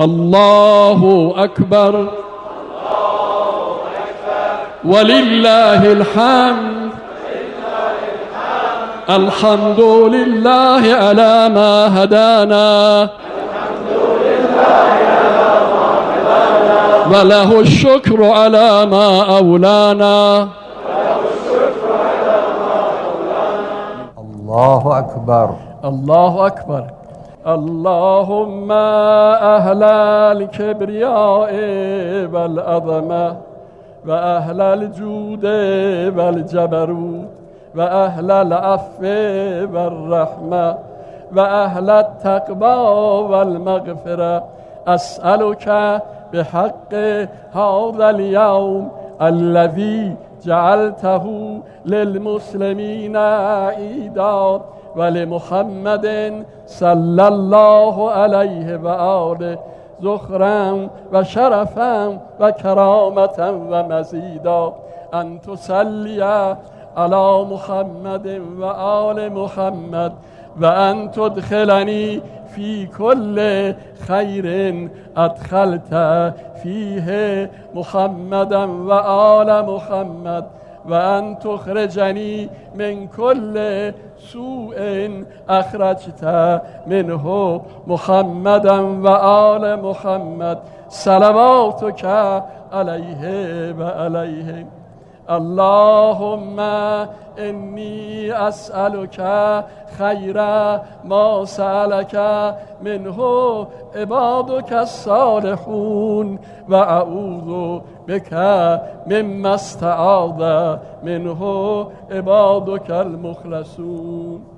الله أكبر. ولله الحمد. الحمد لله على ما هدانا. وله الشكر على ما أولانا. الله أكبر. الله أكبر. اللهم أهل الكبرياء والعظمة وأهل الجود والجبروت وأهل العفو والرحمة وأهل التقوى والمغفرة أسألك بحق هذا اليوم الذي جعلته للمسلمين عيدا ولمحمد صلى الله عليه وآله زخرا وشرفا وكرامة ومزيدا أن تصلي على محمد وآل محمد. وأن تدخلني في كل خير أدخلت فيه محمدا وآل محمد وأن تخرجني من كل سوء أخرجت منه محمدا وآل محمد صلواتك عليه وعليهم اللهم إني أسألك خير ما سألك منه عبادك الصالحون وأعوذ بك مما استعاذ منه عبادك المخلصون